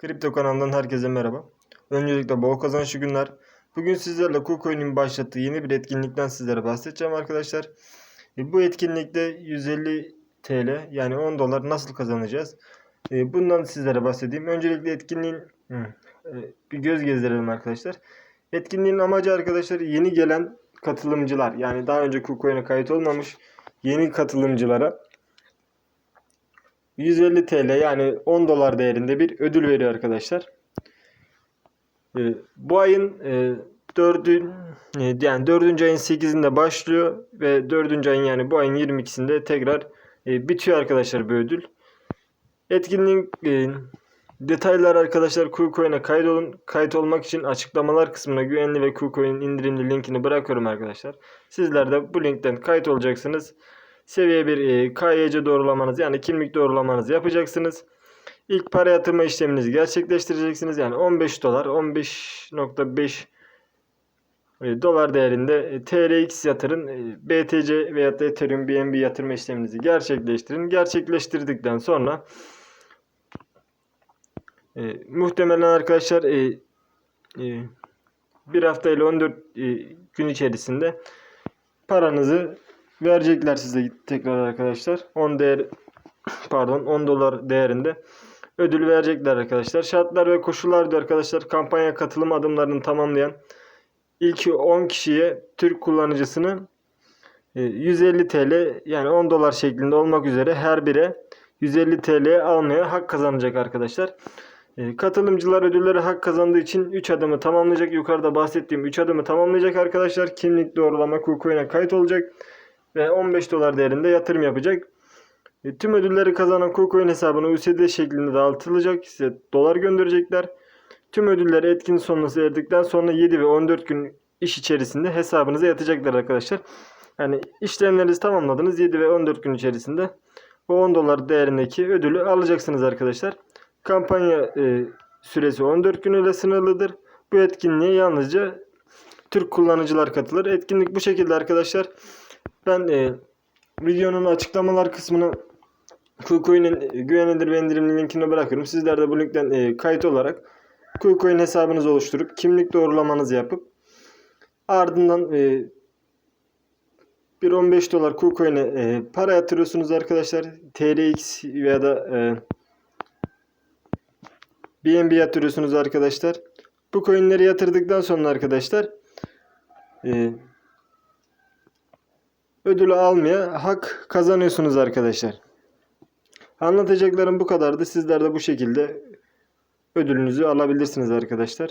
Kripto kanalından herkese merhaba. Öncelikle bol kazançlı günler. Bugün sizlerle KuCoin'in başlattığı yeni bir etkinlikten sizlere bahsedeceğim arkadaşlar. E, Bu etkinlikte 150 TL yani 10 dolar nasıl kazanacağız? E, Bundan sizlere bahsedeyim. Öncelikle etkinliğin e, bir göz gezdirelim arkadaşlar. Etkinliğin amacı arkadaşlar yeni gelen katılımcılar yani daha önce KuCoin'e kayıt olmamış yeni katılımcılara 150 TL yani 10 dolar değerinde bir ödül veriyor arkadaşlar. Ee, bu ayın e, 4'ü e, yani 4. ayın 8'inde başlıyor ve 4. ayın yani bu ayın 22'sinde tekrar e, bitiyor arkadaşlar bu ödül. Etkinliğin e, detayları arkadaşlar KuCoin'e kaydolun. Kayıt olmak için açıklamalar kısmına güvenli ve KuCoin indirimli linkini bırakıyorum arkadaşlar. Sizler de bu linkten kayıt olacaksınız. Seviye bir e, KYC doğrulamanız yani kimlik doğrulamanızı yapacaksınız. İlk para yatırma işleminizi gerçekleştireceksiniz. Yani 15 dolar 15.5 e, dolar değerinde e, TRX yatırın. E, BTC veya da Ethereum BNB yatırma işleminizi gerçekleştirin. Gerçekleştirdikten sonra e, muhtemelen arkadaşlar e, e, bir hafta ile 14 e, gün içerisinde paranızı verecekler size tekrar arkadaşlar. 10 değer pardon 10 dolar değerinde ödül verecekler arkadaşlar. Şartlar ve koşullar diyor arkadaşlar. Kampanya katılım adımlarını tamamlayan ilk 10 kişiye Türk kullanıcısını e, 150 TL yani 10 dolar şeklinde olmak üzere her bire 150 TL almaya hak kazanacak arkadaşlar. E, Katılımcılar ödülleri hak kazandığı için 3 adımı tamamlayacak. Yukarıda bahsettiğim 3 adımı tamamlayacak arkadaşlar. Kimlik doğrulama KuCoin'e kayıt olacak ve 15 dolar değerinde yatırım yapacak. E, tüm ödülleri kazanan KuCoin hesabına USD şeklinde dağıtılacak. Size dolar gönderecekler. Tüm ödülleri etkin sonrası erdikten sonra 7 ve 14 gün iş içerisinde hesabınıza yatacaklar arkadaşlar. Yani işlemlerinizi tamamladınız 7 ve 14 gün içerisinde o 10 dolar değerindeki ödülü alacaksınız arkadaşlar. Kampanya e, süresi 14 gün ile sınırlıdır. Bu etkinliğe yalnızca Türk kullanıcılar katılır. Etkinlik bu şekilde arkadaşlar. Ben e, videonun açıklamalar kısmına KuCoin'in güvenilir ve indirimli linkini bırakıyorum. Sizler de bu linkten e, kayıt olarak KuCoin hesabınızı oluşturup kimlik doğrulamanızı yapıp ardından e, bir 15 dolar KuCoin'e e, para yatırıyorsunuz arkadaşlar. TRX veya da e, BNB yatırıyorsunuz arkadaşlar. Bu coinleri yatırdıktan sonra arkadaşlar e, ödülü almaya hak kazanıyorsunuz arkadaşlar. Anlatacaklarım bu kadardı. Sizler de bu şekilde ödülünüzü alabilirsiniz arkadaşlar.